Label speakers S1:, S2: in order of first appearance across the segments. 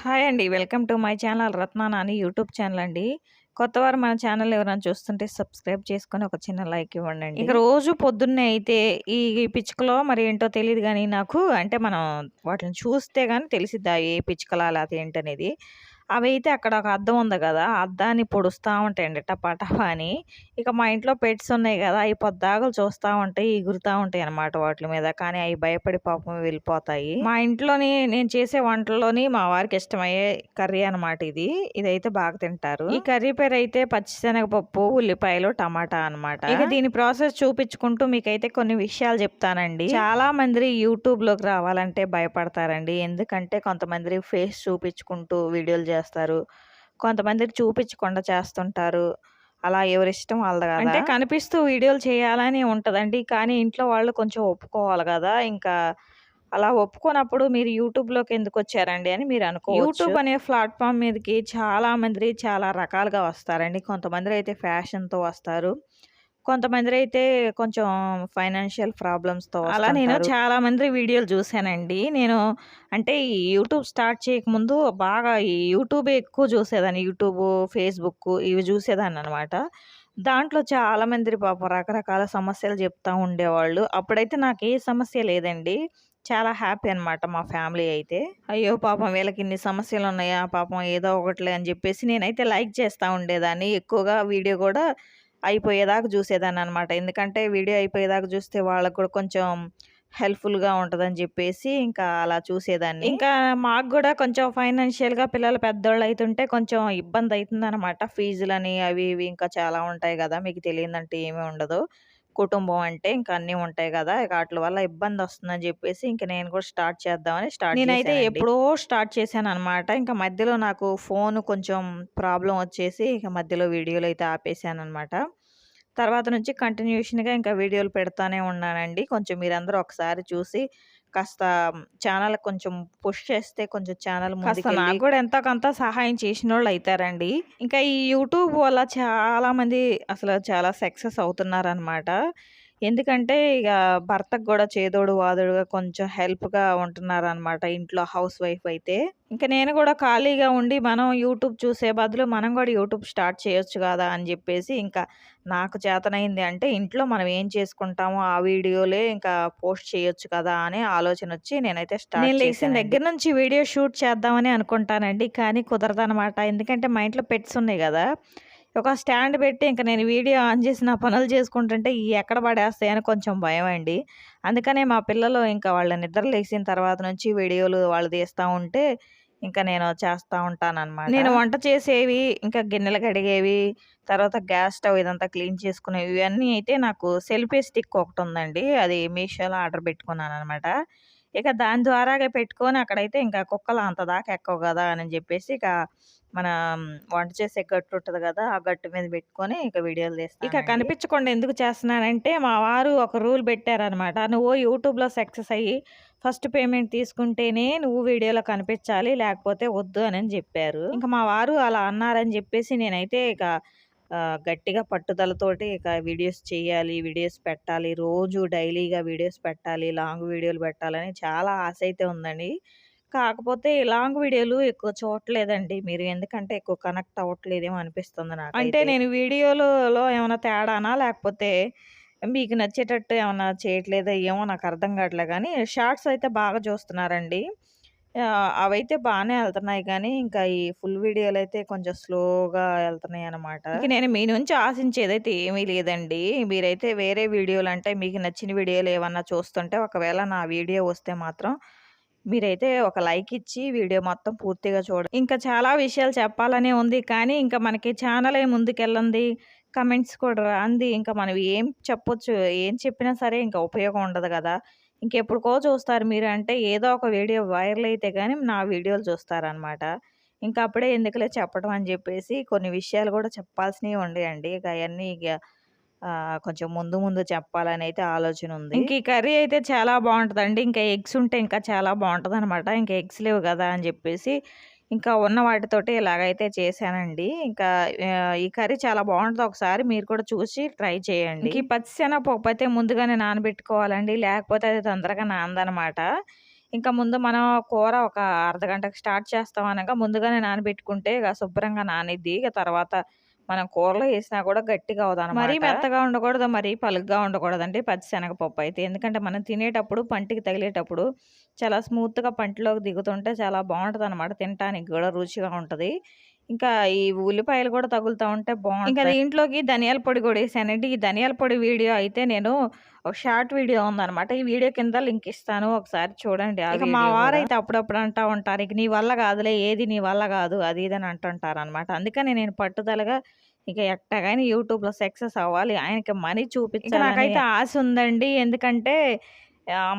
S1: Hi అండి. Welcome to my channel రత్నానా Nani YouTube channel అండి. కొత్తవారు మన ఛానల్ ఎవరైనా చూస్తుంటే సబ్స్క్రైబ్ చేసుకొని ఒక చిన్న లైక్ ఇవ్వండి ఇక రోజు పొద్దున్నే అయితే ఈ పిచ్చుకలో మరి ఏంటో తెలియదు కానీ నాకు అంటే మనం వాటిని చూస్తే కానీ తెలిసిద్ది ఏ పిచ్చుకల అలా ఏంటనేది. అవైతే అక్కడ ఒక అద్దం ఉంది కదా అద్దాన్ని పొడుస్తూ ఉంటాయండి టపా అని. ఇక మా ఇంట్లో పెట్స్ ఉన్నాయి కదా అవి పొద్దాకులు చూస్తా ఉంటాయి, ఎగురుతా ఉంటాయన్నమాట వాటి మీద. కానీ అవి భయపడి పాపం వెళ్ళిపోతాయి. మా ఇంట్లోని నేను చేసే వంటల్లోని మా వారికి ఇష్టమయ్యే కర్రీ అనమాట ఇది. ఇదైతే బాగా తింటారు. ఈ కర్రీ పేరైతే పచ్చిశనగపప్పు, ఉల్లిపాయలు, టమాటా అనమాట. ఇక దీని ప్రాసెస్ చూపించుకుంటూ మీకైతే కొన్ని విషయాలు చెప్తానండి. చాలా మంది యూట్యూబ్లోకి రావాలంటే భయపడతారండి. ఎందుకంటే కొంతమంది ఫేస్ చూపించుకుంటూ వీడియోలు చేస్తారు. కొంతమంది చూపించకుండా చేస్తుంటారు. అలా ఎవరిష్టం వాళ్ళది గదా! అంటే కనిపిస్తూ వీడియోలు చేయాలని ఉంటదండి. కానీ ఇంట్లో వాళ్ళు కొంచెం ఒప్పుకోవాలి గదా! ఇంకా అలా ఒప్పుకోనప్పుడు మీరు యూట్యూబ్‌లోకి ఎందుకొచ్చారండి అని మీరు అనుకోవచ్చు. యూట్యూబ్ అనే ప్లాట్‌ఫార్మ్ మీదకి చాలా మంది చాలా రకాలుగా వస్తారండి. కొంతమందిరైతే ఫ్యాషన్‌తో వస్తారు. కొంతమందిరైతే కొంచెం ఫైనాన్షియల్ ప్రాబ్లమ్స్‌తో అలా నేను. చాలా మంది వీడియోలు చూసానండి. నేను అంటే ఈ యూట్యూబ్ స్టార్ట్ చేయకముందు బాగా ఈ యూట్యూబే ఎక్కువ చూసేదాన్ని. యూట్యూబు, ఫేస్‌బుక్కు ఇవి చూసేదాన్ననమాట. దాంట్లో చాలా మంది పాపం రకరకాల సమస్యలు చెప్తా ఉండేవాళ్ళు. అప్పుడైతే నాకు ఏ సమస్య లేదండి. చాలా హ్యాపీ అనమాట మా ఫ్యామిలీ అయితే. అయ్యో! పాపం వీళ్ళకి ఇన్ని సమస్యలున్నాయా? పాపం ఏదో ఒకటిలే అని చెప్పేసి నేనైతే లైక్ చేస్తా ఉండేదాన్ని. ఎక్కువగా వీడియో కూడా అయిపోయేదాకా చూసేదాన్ని అనమాట ఎందుకంటే వీడియో అయిపోయేదాకా చూస్తే వాళ్ళకి కూడా కొంచెం హెల్ప్‌ఫుల్‌గా ఉంటుందని చెప్పేసి ఇంకా అలా చూసేదాన్ని. ఇంకా మాకు కూడా కొంచెం ఫైనాన్షియల్‌గా పిల్లలు పెద్దోళ్ళైతుంటే కొంచెం ఇబ్బంది అవుతుంది అనమాట ఫీజులని అవి ఇవి ఇంకా చాలా ఉంటాయి కదా మీకు తెలియదంటే ఏమీ ఉండదు. కుటుంబం అంటే ఇంకా అన్నీ ఉంటాయి! ఇక ఆటిల వల్ల ఇబ్బందొస్తుందని చెప్పేసి ఇంక నేను కూడా స్టార్ట్ చేద్దామని స్టార్ట్ నేనైతే. ఎప్పుడో స్టార్ట్ చేశాననమాట. ఇంక మధ్యలో నాకు ఫోను కొంచెం ప్రాబ్లమ్ వచ్చేసి ఇక మధ్యలో వీడియోలైతే ఆపేశాననమాట. తర్వాత నుంచి కంటిన్యూషన్‌గా ఇంకా వీడియోలు పెడతానే ఉన్నానండి. కొంచెం మీరందరూ ఒకసారి చూసి కాస్త ఛానల్ కొంచెం పుష్ చేస్తే కొంచెం ఛానల్
S2: కాస్త నాకు
S1: కూడా ఎంతో కొంత సహాయం చేసినోళ్ళు అయితారండి. ఇంకా ఈ యూట్యూబ్ వల్ల చాలామంది అసలు చాలా సక్సెస్ అవుతున్నారనమాట. ఎందుకంటే ఇగ భర్తకు గూడా చేదోడు వాదోడుగా కొంచెం హెల్ప్‌గా ఉంటున్నారనమాట ఇంట్లో హౌస్ వైఫ్ అయితే. ఇంక నేను గూడా ఖాళీగా ఉండి మనం యూట్యూబ్ చూసే బదులు మనం గూడా యూట్యూబ్ స్టార్ట్ చేయొచ్చు గదా! అని జెప్పేసి ఇంకా నాకు చేతనైంది అంటే ఇంట్లో మనం ఏం చేసుకుంటామో ఆ వీడియోలే ఇంకా పోస్ట్ చేయొచ్చు కదా! అనే ఆలోచనొచ్చి నేనైతే స్టార్ట్
S2: నేను లేచిన.
S1: దగ్గర నుంచి వీడియో షూట్ చేద్దామని అనుకుంటానండి. కానీ కుదరదనమాట. ఎందుకంటే మా ఇంట్లో పెట్స్ ఉన్నాయి గదా! ఒక స్టాండ్ పెట్టి ఇంక నేను వీడియో ఆన్ చేసి నా పనులు చేసుకుంటుంటే ఎక్కడ పడేస్తాయని కొంచెం భయం అండి. అందుకనే మా పిల్లలు ఇంకా వాళ్ళ నిద్ర లేచిన తర్వాత నుంచి వీడియోలు వాళ్ళు తీస్తూ ఉంటే ఇంకా నేను చేస్తూ ఉంటానన్నమాట. నేను వంట చేసేవి, ఇంకా గిన్నెలు కడిగేవి, తర్వాత గ్యాస్ స్టవ్ ఇదంతా క్లీన్ చేసుకునేవి ఇవన్నీ అయితే నాకు సెల్ఫీ స్టిక్ ఒకటి ఉందండి. అది మీషోలో ఆర్డర్ పెట్టుకున్నాను అనమాట ఇక దాని ద్వారాగా పెట్టుకొని అక్కడైతే ఇంకా కుక్కలు అంత దాకా ఎక్కవు కదా అని చెప్పేసి ఇక మన వంట చేసే గట్టు ఉంటుంది కదా ఆ గట్టు మీద పెట్టుకొని ఇక వీడియోలు
S2: ఇక కనిపించకుండా ఎందుకు చేస్తున్నానంటే మా వారు ఒక రూల్ పెట్టారనమాట. నువ్వు యూట్యూబ్‌లో సక్సెస్ అయ్యి ఫస్ట్ పేమెంట్ తీసుకుంటేనే నువ్వు వీడియోలో కనిపించాలి. లేకపోతే వద్దు అని చెప్పారు ఇంకా మా వారు అలా అన్నారని చెప్పేసి నేనైతే ఇక గట్టిగా పట్టుదలతోటి ఇక వీడియోస్ చేయాలి, వీడియోస్ పెట్టాలి, రోజు డైలీగా వీడియోస్ పెట్టాలి, లాంగ్ వీడియోలు పెట్టాలని చాలా ఆశ అయితే ఉందండి. కాకపోతే ఈ లాంగ్ వీడియోలు ఎక్కువ చూడట్లేదండి మీరు. ఎందుకంటే ఎక్కువ కనెక్ట్ అవ్వట్లేదేమో అనిపిస్తుంది
S1: నాకు
S2: అంటే
S1: నేను వీడియోలలో ఏమైనా తేడానా? లేకపోతే మీకు నచ్చేటట్టు ఏమైనా చేయట్లేదా? ఏమో నాకు అర్థం కావట్లే కానీ షార్ట్స్ అయితే బాగా చూస్తున్నారండి. అవైతే బాగానే వెళ్తున్నాయి కానీ ఇంకా ఈ ఫుల్ వీడియోలు అయితే కొంచెం స్లోగా వెళ్తున్నాయి అనమాట నేను మీ నుంచి ఆశించేదైతే ఏమీ లేదండి. మీరైతే వేరే వీడియోలు అంటే మీకు నచ్చిన వీడియోలు ఏమన్నా చూస్తుంటే ఒకవేళ నా వీడియో వస్తే మాత్రం మీరైతే ఒక లైక్ ఇచ్చి వీడియో మొత్తం పూర్తిగా చూడండి. ఇంకా చాలా విషయాలు చెప్పాలనే ఉంది. కానీ ఇంకా మనకి ఛానల్ ఏ ముందుకెళ్ళంది. కమెంట్స్ కూడా రాంది. ఇంకా మనం ఏం చెప్పొచ్చు? ఏం చెప్పినా సరే ఇంకా ఉపయోగం ఉండదు కదా ఇంకెప్పుడుకో చూస్తారు మీరు. అంటే ఏదో ఒక వీడియో వైరల్ అయితే కానీ నా వీడియోలు చూస్తారనమాట. ఇంకా అప్పుడే ఎందుకులే చెప్పడం అని చెప్పేసి కొన్ని విషయాలు కూడా చెప్పాల్సినవి ఉండేయండి. ఇక అవన్నీ ఇక కొంచెం ముందు ముందు చెప్పాలని అయితే ఆలోచన ఉంది ఇంక ఈ కర్రీ అయితే చాలా బాగుంటుందండి ఇంకా ఎగ్స్ ఉంటే ఇంకా చాలా బాగుంటుంది అనమాట ఇంకా ఎగ్స్ లేవు కదా అని చెప్పేసి ఇంకా ఉన్న వాటితోటి ఇలాగైతే చేశానండి. ఇంకా ఈ కర్రీ చాలా బాగుంటుంది ఒకసారి మీరు కూడా చూసి ట్రై చేయండి. ఈ పచ్చిశనగపప్పు అయితే ముందుగానే నానబెట్టుకోవాలండి. లేకపోతే అది తొందరగా నానదనమాట.
S2: ఇంకా ముందు మనం కూర ఒక అర్ధగంటకి స్టార్ట్ చేస్తాం అనగా ముందుగానే నానబెట్టుకుంటే ఇక శుభ్రంగా నానిద్ది ఇక తర్వాత మనం కూరలో వేసినా కూడా గట్టిగా అవుదాం మరీ మెత్తగా ఉండకూడదు మరీ పలుగ్గా ఉండకూడదండి పచ్చిశనగపప్పు అయితే. ఎందుకంటే మనం తినేటప్పుడు పంటికి తగిలేటప్పుడు చాలా స్మూత్గా పంటిలోకి దిగుతుంటే చాలా బాగుంటుంది అనమాట తినటానికి కూడా రుచిగా ఉంటుంది. ఇంకా ఈ ఉల్లిపాయలు కూడా తగులుతూ ఉంటే బాగుంటుంది ఇంకా దీంట్లోకి ధనియాల పొడి కూడా వేసానండి. ఈ ధనియాల పొడి వీడియో అయితే నేను ఒక షార్ట్ వీడియో ఉందన్నమాట. ఈ వీడియో కింద లింక్ ఇస్తాను. ఒకసారి చూడండి ఇక మా వారైతే అప్పుడప్పుడు అంటా ఉంటారు ఇక నీ వల్ల కాదులే ఏది నీ వల్ల కాదు అది ఇది అని అంటుంటారు అనమాట అందుకని నేను పట్టుదలగా ఇక ఎట్టగాని యూట్యూబ్లో సక్సెస్ అవ్వాలి. ఆయనకి మనీ చూపించాలి నాకైతే ఆశ ఉందండి. ఎందుకంటే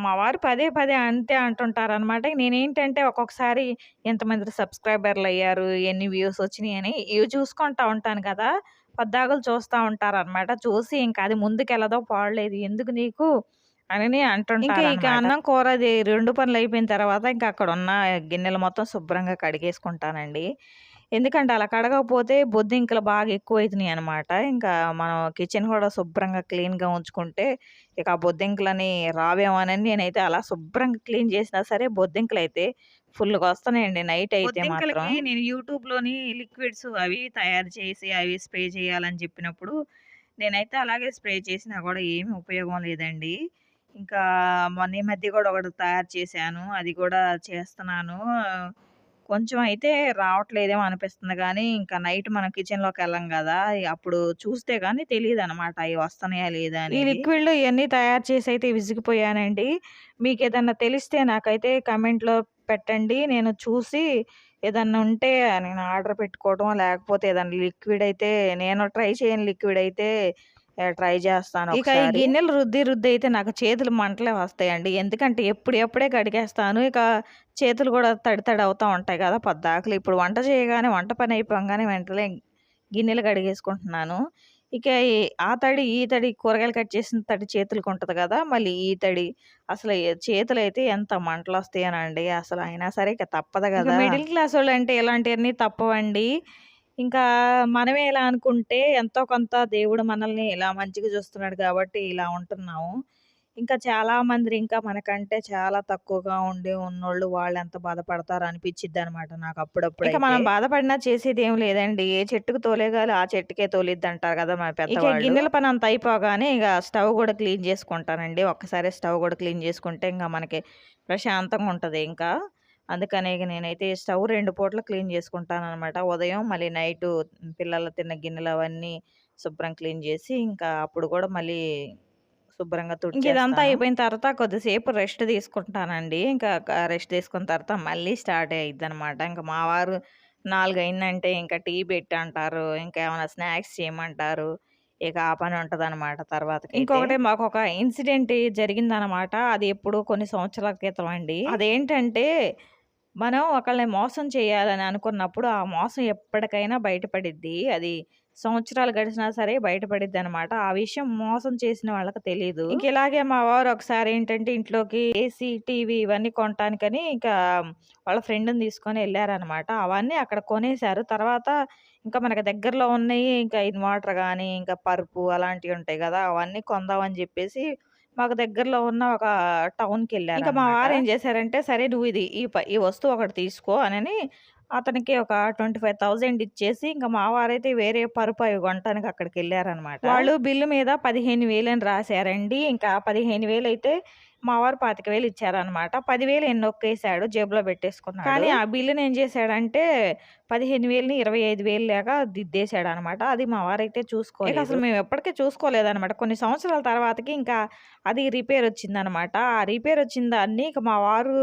S2: మా వారు పదే పదే అంతే అంటుంటారు అనమాట నేనేంటంటే ఒక్కొక్కసారి ఎంతమంది సబ్స్క్రైబర్లు అయ్యారు ఎన్ని వ్యూస్ వచ్చినాయి? అని ఇవి చూసుకుంటా ఉంటాను కదా. పద్దాకులు చూస్తూ ఉంటారు అనమాట చూసి ఇంకా అది ముందుకెళ్ళదో పాడలేదు. ఎందుకు నీకు? అని అంటుంటారు ఇంకా ఇక అన్నం కూర అది రెండు పనులు అయిపోయిన తర్వాత ఇంకా అక్కడ ఉన్న గిన్నెలు మొత్తం శుభ్రంగా కడిగేసుకుంటానండి. ఎందుకంటే అలా కడగకపోతే బొద్దింకలు బాగా ఎక్కువ అవుతున్నాయి అనమాట ఇంకా మనం కిచెన్ కూడా శుభ్రంగా క్లీన్గా ఉంచుకుంటే ఇక ఆ బొద్దింకలని రావేమోనని నేనైతే అలా శుభ్రంగా క్లీన్ చేసినా సరే బొద్దింకలు అయితే ఫుల్గా వస్తున్నాయండి నైట్ అయితే మాత్రం. నేను యూట్యూబ్లోని లిక్విడ్స్ అవి తయారు చేసి అవి స్ప్రే చేయాలని చెప్పినప్పుడు నేనైతే అలాగే స్ప్రే చేసినా కూడా ఏమీ ఉపయోగం లేదండి. ఇంకా మొన్న మధ్య కూడా ఒకటి తయారు చేశాను. అది కూడా చేస్తున్నాను. కొంచెం అయితే రావట్లేదేమో అనిపిస్తుంది కానీ ఇంకా నైట్ మనం కిచెన్లోకి వెళ్ళాం కదా అప్పుడు చూస్తే కానీ తెలియదు అనమాట అవి వస్తున్నాయా లేదా ఈ లిక్విడ్లు ఇవన్నీ తయారు చేసి అయితే విసిగిపోయానండి. మీకు ఏదన్నా తెలిస్తే నాకైతే కమెంట్లో పెట్టండి. నేను చూసి ఏదన్నా ఉంటే నేను ఆర్డర్ పెట్టుకోవడం లేకపోతే ఏదన్నా లిక్విడ్ అయితే నేను ట్రై చేయని లిక్విడ్ అయితే ట్రై చేస్తాను ఇక ఈ గిన్నెలు రుద్ది రుద్ది అయితే నాకు చేతులు మంటలే వస్తాయండి. ఎందుకంటే ఎప్పుడు ఎప్పుడే కడిగేస్తాను. ఇక చేతులు కూడా తడి తడి అవుతూ ఉంటాయి కదా పద్దాకలు. ఇప్పుడు వంట చేయగానే వంట పని అయిపోగానే వెంటనే గిన్నెలు కడిగేసుకుంటున్నాను. ఇక ఆ తడి ఈ తడి కూరగాయలు కట్ చేసిన తడి చేతులకు ఉంటుంది కదా మళ్ళీ ఈ తడి. అసలు చేతులు అయితే ఎంత మంటలు వస్తాయనండి. అసలు అయినా సరే ఇక తప్పదు కదా. మిడిల్ క్లాస్ వాళ్ళు అంటే ఇలాంటివన్నీ తప్పవండి. ఇంకా మనమే ఇలా అనుకుంటే ఎంతో కొంత దేవుడు మనల్ని ఇలా మంచిగా చూస్తున్నాడు కాబట్టి ఇలా ఉంటున్నాము. ఇంకా చాలా మంది ఇంకా మనకంటే చాలా తక్కువగా ఉండి ఉన్నోళ్ళు వాళ్ళు ఎంత బాధపడతారు అనిపించిద్ది అనమాట నాకు అప్పుడప్పుడు ఇక మనం బాధపడినా చేసేది ఏం లేదండి. ఏ చెట్టుకు తోలేగాలి ఆ చెట్టుకే తోలిద్ది అంటారు కదా మన పెద్ద గిన్నెల పని అంత అయిపోగానే ఇక స్టవ్ కూడా క్లీన్ చేసుకుంటానండి. ఒక్కసారి స్టవ్ కూడా క్లీన్ చేసుకుంటే ఇంకా మనకి ప్రశాంతంగా ఉంటుంది ఇంకా. అందుకనే నేనైతే స్టవ్ రెండు పూటలు క్లీన్ చేసుకుంటాను అనమాట ఉదయం మళ్ళీ నైట్ పిల్లలు తిన్న గిన్నెలు అవన్నీ శుభ్రం క్లీన్ చేసి ఇంకా అప్పుడు కూడా మళ్ళీ శుభ్రంగా తుడిచి ఇదంతా అయిపోయిన తర్వాత కొద్దిసేపు రెస్ట్ తీసుకుంటానండి. ఇంకా రెస్ట్ తీసుకున్న తర్వాత మళ్ళీ స్టార్ట్ అయ్యిద్ది అనమాట ఇంకా మా వారు నాలుగు అయిందంటే ఇంకా టీ పెట్టి అంటారు ఇంకా ఏమైనా స్నాక్స్ చేయమంటారు. ఇక ఆ పని ఉంటుంది అనమాట తర్వాత ఇంకొకటి మాకు ఒక ఇన్సిడెంట్ జరిగిందనమాట. అది ఎప్పుడు కొన్ని సంవత్సరాల క్రితం అండి. అదేంటంటే మనం ఒకళ్ళని మోసం చేయాలని అనుకున్నప్పుడు ఆ మోసం ఎప్పటికైనా బయటపడిద్ది. అది సంవత్సరాలు గడిచినా సరే బయటపడిద్ది అనమాట ఆ విషయం మోసం చేసిన వాళ్ళకి తెలియదు ఇంక ఇలాగే మా వారు ఒకసారి ఏంటంటే ఇంట్లోకి ఏసీ టీవీ ఇవన్నీ కొనటానికని ఇంకా వాళ్ళ ఫ్రెండ్ని తీసుకొని వెళ్ళారనమాట అవన్నీ అక్కడ కొనేశారు. తర్వాత ఇంకా మనకి దగ్గరలో ఉన్నాయి ఇంకా ఇన్వర్టర్ కానీ ఇంకా పరుపు అలాంటివి ఉంటాయి కదా అవన్నీ కొందామని చెప్పేసి మాకు దగ్గరలో ఉన్న ఒక టౌన్కి వెళ్ళారు ఇంకా మా వారు ఏం చేశారంటే సరే నువ్వు ఇది ఈ ఈ వస్తువు ఒకటి తీసుకో అని అతనికి ఒక ట్వంటీ ఫైవ్ థౌజండ్ ఇచ్చేసి ఇంకా మా వారైతే వేరే పరుపు అవి కొనటానికి అక్కడికి వెళ్ళారనమాట వాళ్ళు బిల్లు మీద పదిహేను వేలు అని రాశారండి. ఇంకా పదిహేను వేలు అయితే మా వారు పాతిక వేలు ఇచ్చారనమాట పదివేలు ఎన్ని నొక్కేసాడు జేబులో పెట్టేసుకున్నాడు. కానీ ఆ బిల్లుని ఏం చేశాడంటే పదిహేను వేలని ఇరవై ఐదు వేలు లేక దిద్దేశాడు అనమాట అది మా వారైతే చూసుకోలేదు. అసలు మేము ఎప్పటికీ చూసుకోలేదన్నమాట. కొన్ని సంవత్సరాల తర్వాతకి ఇంకా అది రిపేర్ వచ్చిందనమాట ఆ రిపేర్ వచ్చిన దాన్ని ఇక మా వారు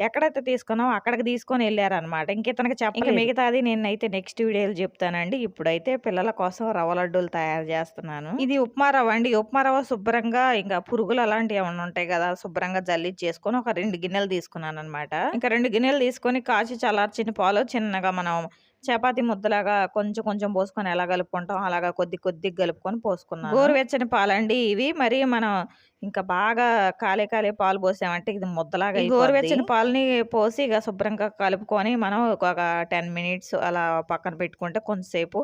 S2: ఎక్కడైతే తీసుకున్నామో అక్కడికి తీసుకొని వెళ్ళారనమాట ఇంక ఇతనికి చెప్పలేదు మిగతాది నేనైతే నెక్స్ట్ వీడియోలు చెప్తానండి. ఇప్పుడైతే పిల్లల కోసం రవ్వ లడ్డూలు తయారు చేస్తున్నాను. ఇది ఉప్మా రవ్వ అండి. ఉప్మా రవ్వ శుభ్రంగా ఇంకా పురుగులు అలాంటివి ఏమైనా ఉంటాయి కదా శుభ్రంగా జల్లి చేసుకొని ఒక రెండు గిన్నెలు తీసుకున్నాను అనమాట ఇంకా రెండు గిన్నెలు తీసుకొని కాచి చల్లార్చిన పాలు చిన్నగా మనం
S1: చపాతీ ముద్దలాగా కొంచెం కొంచెం పోసుకొని ఎలా కలుపుకుంటాం అలాగా కొద్ది కొద్దిగా కలుపుకొని పోసుకున్నాను. గోరువెచ్చని పాలండి ఇవి. మరి మనం ఇంకా బాగా కాలే కాలే పాలు పోసామంటే ఇది ముద్దలాగా.
S2: గోరువెచ్చని
S1: పాలని పోసి ఇక శుభ్రంగా కలుపుకొని మనం ఒక టెన్ మినిట్స్ అలా పక్కన పెట్టుకుంటే కొంతసేపు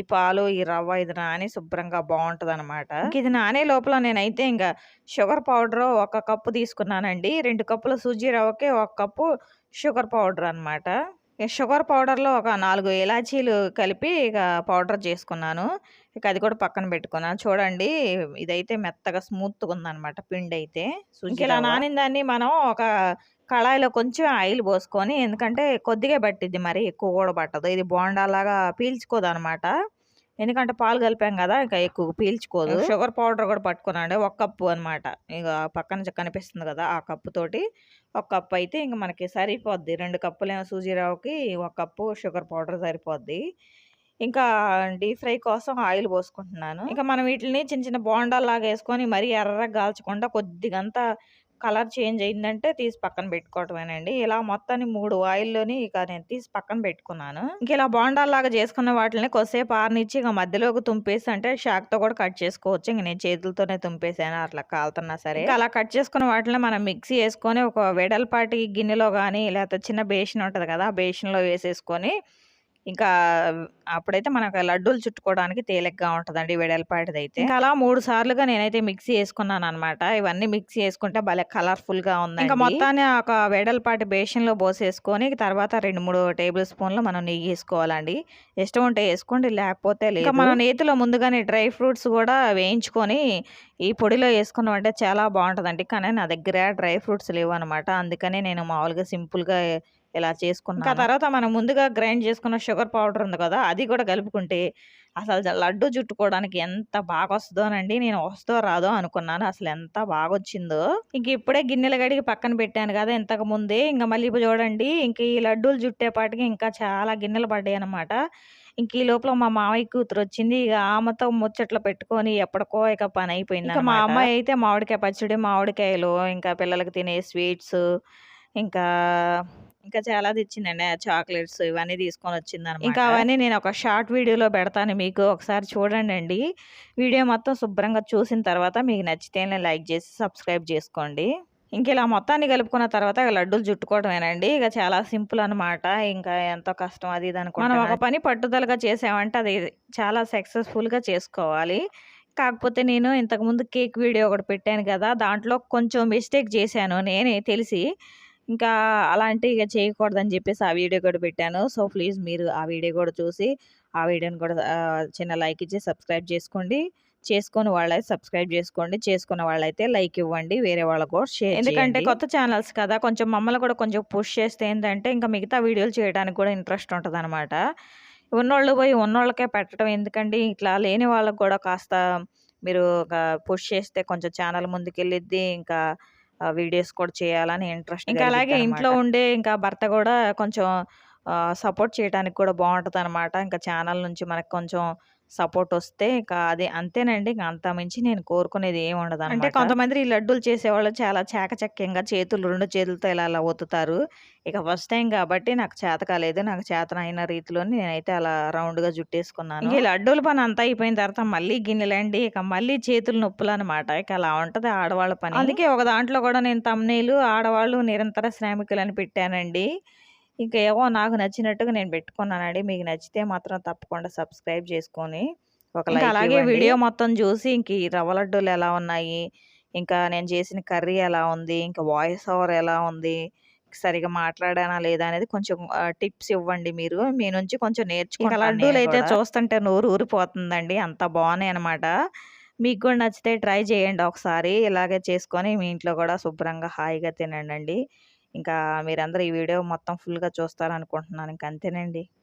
S1: ఈ పాలు ఈ రవ్వ ఇది నాని శుభ్రంగా బాగుంటది అనమాట ఇది నానే లోపల నేనైతే ఇంకా షుగర్ పౌడర్ ఒక కప్పు తీసుకున్నానండి. రెండు కప్పుల సూజీ రవ్వకి ఒక కప్పు షుగర్ పౌడర్ అనమాట షుగర్ పౌడర్లో ఒక నాలుగు ఇలాచీలు కలిపి ఇక పౌడర్ చేసుకున్నాను. ఇక అది కూడా పక్కన పెట్టుకున్నాను. చూడండి ఇదైతే మెత్తగా స్మూత్గా ఉందన్నమాట పిండి అయితే
S2: ఇంక
S1: ఇలా నానిన దాన్ని మనం ఒక కళాయిలో కొంచెం ఆయిల్ పోసుకొని ఎందుకంటే కొద్దిగా పట్టిద్ది మరి ఎక్కువ కూడా పట్టదు ఇది బోండాలాగా పీల్చుకోదు అనమాట ఎందుకంటే పాలు కలిపాం కదా ఇంకా ఎక్కువ పీల్చుకోదు. షుగర్ పౌడర్ కూడా పట్టుకున్నాండి ఒక కప్పు అనమాట. ఇక పక్కన కనిపిస్తుంది కదా ఆ కప్పు తోటి ఒక కప్పు అయితే ఇంక మనకి సరిపోద్ది. రెండు కప్పులేమో సూజీరావుకి ఒక కప్పు షుగర్ పౌడర్ సరిపోద్ది. ఇంకా డీప్ ఫ్రై కోసం ఆయిల్ పోసుకుంటున్నాను. ఇంకా మనం వీటిని చిన్న చిన్న బోండాల్లాగా వేసుకొని మరీ ఎర్రగా కాల్చకుండా కొద్దిగంతా కలర్ చేంజ్ అయిందంటే తీసి పక్కన పెట్టుకోవటమేనండి. ఇలా మొత్తాన్ని మూడు ఆయిల్లోని ఇక నేను తీసి పక్కన పెట్టుకున్నాను. ఇంక ఇలా బోండాల్లాగా చేసుకున్న వాటిని కొద్దిసేపు ఆరనిచ్చి ఇక మధ్యలోకి తుంపేసి అంటే షాక్తో కూడా కట్ చేసుకోవచ్చు. ఇంక నేను చేతులతోనే తుంపేసాను అట్లా కాలుతున్నా సరే. అలా కట్ చేసుకున్న వాటిని మనం మిక్సీ వేసుకొని ఒక వెడల్పాటి గిన్నెలో కానీ లేకపోతే చిన్న బేషన్ ఉంటుంది కదా ఆ బేషన్లో వేసేసుకొని ఇంకా అప్పుడైతే మనకు లడ్డూలు చుట్టుకోవడానికి తేలిగ్గా ఉంటదండి వెడల్పాటిది అయితే అలా మూడు సార్లుగా నేనైతే మిక్సీ వేసుకున్నాను అనమాట ఇవన్నీ మిక్సీ వేసుకుంటే భలే కలర్ఫుల్గా ఉంది ఇంకా మొత్తాన్ని ఒక వెడల్పాటి బేషన్లో పోసేసుకొని తర్వాత రెండు మూడు టేబుల్ స్పూన్లు మనం నెయ్యి వేసుకోవాలండి. ఇష్టం ఉంటే వేసుకోండి లేకపోతే లేదు. ఇంకా మన నేతిలో ముందుగానే డ్రై ఫ్రూట్స్ కూడా వేయించుకొని ఈ పొడిలో వేసుకున్నామంటే చాలా బాగుంటదండి. కానీ నా దగ్గర డ్రై ఫ్రూట్స్ లేవు అనమాట అందుకనే నేను మామూలుగా సింపుల్గా ఇలా చేసుకున్నాను. తర్వాత మనం ముందుగా గ్రైండ్ చేసుకున్న షుగర్ పౌడర్ ఉంది కదా అది కూడా కలుపుకుంటే అసలు లడ్డు చుట్టుకోవడానికి ఎంత బాగా వస్తుందోనండి నేను వస్తుందో రాదో అనుకున్నాను. అసలు ఎంత బాగా వచ్చిందో ఇంక ఇప్పుడే గిన్నెలు గడిగి పక్కన పెట్టాను కదా ఇంతకు ముందే. ఇంకా మళ్ళీ ఇప్పుడు చూడండి ఇంక ఈ లడ్డూలు చుట్టేపాటికి ఇంకా చాలా గిన్నెలు పడ్డాయి అనమాట ఇంక ఈ లోపల మా మామయ్య కూతురు వచ్చింది ఇక ఆమెతో ముచ్చట్లు పెట్టుకొని ఎప్పటికో ఇక పని అయిపోయింది ఇంకా మా అమ్మాయి అయితే మామిడికాయ పచ్చడి మామిడికాయలు ఇంకా పిల్లలకి తినే స్వీట్స్ ఇంకా ఇంకా చాలా తెచ్చిందండి. చాక్లెట్స్ ఇవన్నీ తీసుకొని వచ్చింది ఇంకా అవన్నీ నేను ఒక షార్ట్ వీడియోలో పెడతాను మీకు. ఒకసారి చూడండి అండి. వీడియో మొత్తం శుభ్రంగా చూసిన తర్వాత మీకు నచ్చితేనే లైక్ చేసి సబ్స్క్రైబ్ చేసుకోండి. ఇంక ఇలా మొత్తాన్ని కలుపుకున్న తర్వాత లడ్డూలు చుట్టుకోవడమేనండి ఇక చాలా సింపుల్ అన్నమాట. ఇంకా ఎంతో కష్టం అది ఇది అనుకుంటా మనం ఒక పని పట్టుదలగా చేసామంటే అది చాలా సక్సెస్ఫుల్గా చేసుకోవాలి. కాకపోతే నేను ఇంతకుముందు కేక్ వీడియో ఒకటి పెట్టాను కదా దాంట్లో కొంచెం మిస్టేక్ చేశాను. నేనే తెలిసి ఇంకా అలాంటి ఇక చేయకూడదని చెప్పేసి ఆ వీడియో కూడా పెట్టాను. సో ప్లీజ్ మీరు ఆ వీడియో కూడా చూసి ఆ వీడియోని కూడా చిన్న లైక్ ఇచ్చి సబ్స్క్రైబ్ చేసుకోండి. చేసుకుని వాళ్ళైతే సబ్స్క్రైబ్ చేసుకోండి. చేసుకున్న వాళ్ళైతే లైక్ ఇవ్వండి. వేరే వాళ్ళకు కూడా షేర్ ఎందుకంటే కొత్త ఛానల్స్ కదా కొంచెం మమ్మల్ని కూడా కొంచెం పుష్ చేస్తే ఏంటంటే ఇంకా మిగతా వీడియోలు చేయడానికి కూడా ఇంట్రెస్ట్ ఉంటుంది అనమాట ఉన్నోళ్ళు పోయి ఉన్నోళ్ళకే పెట్టడం ఎందుకండి? ఇట్లా లేని వాళ్ళకి కూడా కాస్త మీరు ఒక పుష్ చేస్తే కొంచెం ఛానల్ ముందుకెళ్ళిద్ది ఇంకా వీడియోస్ కూడా చేయాలని ఇంట్రెస్ట్ ఇంకా అలాగే ఇంట్లో ఉండే ఇంకా భర్త కూడా కొంచెం సపోర్ట్ చేయడానికి కూడా బాగుంటుంది అనమాట ఇంకా ఛానల్ నుంచి మనకు కొంచెం సపోర్ట్ వస్తే ఇంకా అదే అంతేనండి. ఇంకా అంత మించి నేను కోరుకునేది ఏమి ఉండదు అంటే కొంతమంది ఈ లడ్డూలు చేసేవాళ్ళు చాలా చాకచక్యంగా చేతులు రెండు చేతులతో ఇలా అలా ఒత్తుతారు. ఇక ఫస్ట్ టైం కాబట్టి నాకు చేత కాలేదు. నాకు చేతన అయిన రీతిలో నేనైతే అలా రౌండ్గా జుట్టేసుకున్నాను ఈ లడ్డూల పని అంతా అయిపోయిన తర్వాత మళ్ళీ గిన్నెలండి. ఇక మళ్ళీ చేతులు నొప్పులు అనమాట ఇక అలా ఉంటది ఆడవాళ్ళ పని. అందుకే ఒక దాంట్లో కూడా నేను తమ్నేలు ఆడవాళ్ళు నిరంతర శ్రామికులని పెట్టానండి. ఇంకా ఏవో నాకు నచ్చినట్టుగా నేను పెట్టుకున్నానండి. మీకు నచ్చితే మాత్రం తప్పకుండా సబ్స్క్రైబ్ చేసుకొని ఒక
S2: అలాగే వీడియో
S1: మొత్తం చూసి ఇంక ఈ రవ్వ లడ్డూలు ఎలా ఉన్నాయి? ఇంకా నేను చేసిన కర్రీ ఎలా ఉంది? ఇంకా వాయిస్ ఓవర్ ఎలా ఉంది? సరిగా మాట్లాడానా లేదా అనేది కొంచెం టిప్స్ ఇవ్వండి మీరు. మీ నుంచి కొంచెం
S2: ఇంకా
S1: నేర్చుకుంటాను
S2: లడ్డూలు అయితే. చూస్తుంటే నోరు ఊరిపోతుందండి. అంత బాగున్నాయి అనమాట
S1: మీకు కూడా నచ్చితే ట్రై చేయండి ఒకసారి. ఇలాగే చేసుకొని మీ ఇంట్లో కూడా శుభ్రంగా హాయిగా తినండి ఇంకా మీరందరూ ఈ వీడియో మొత్తం ఫుల్గా చూస్తారనుకుంటున్నాను. ఇంక అంతేనండి.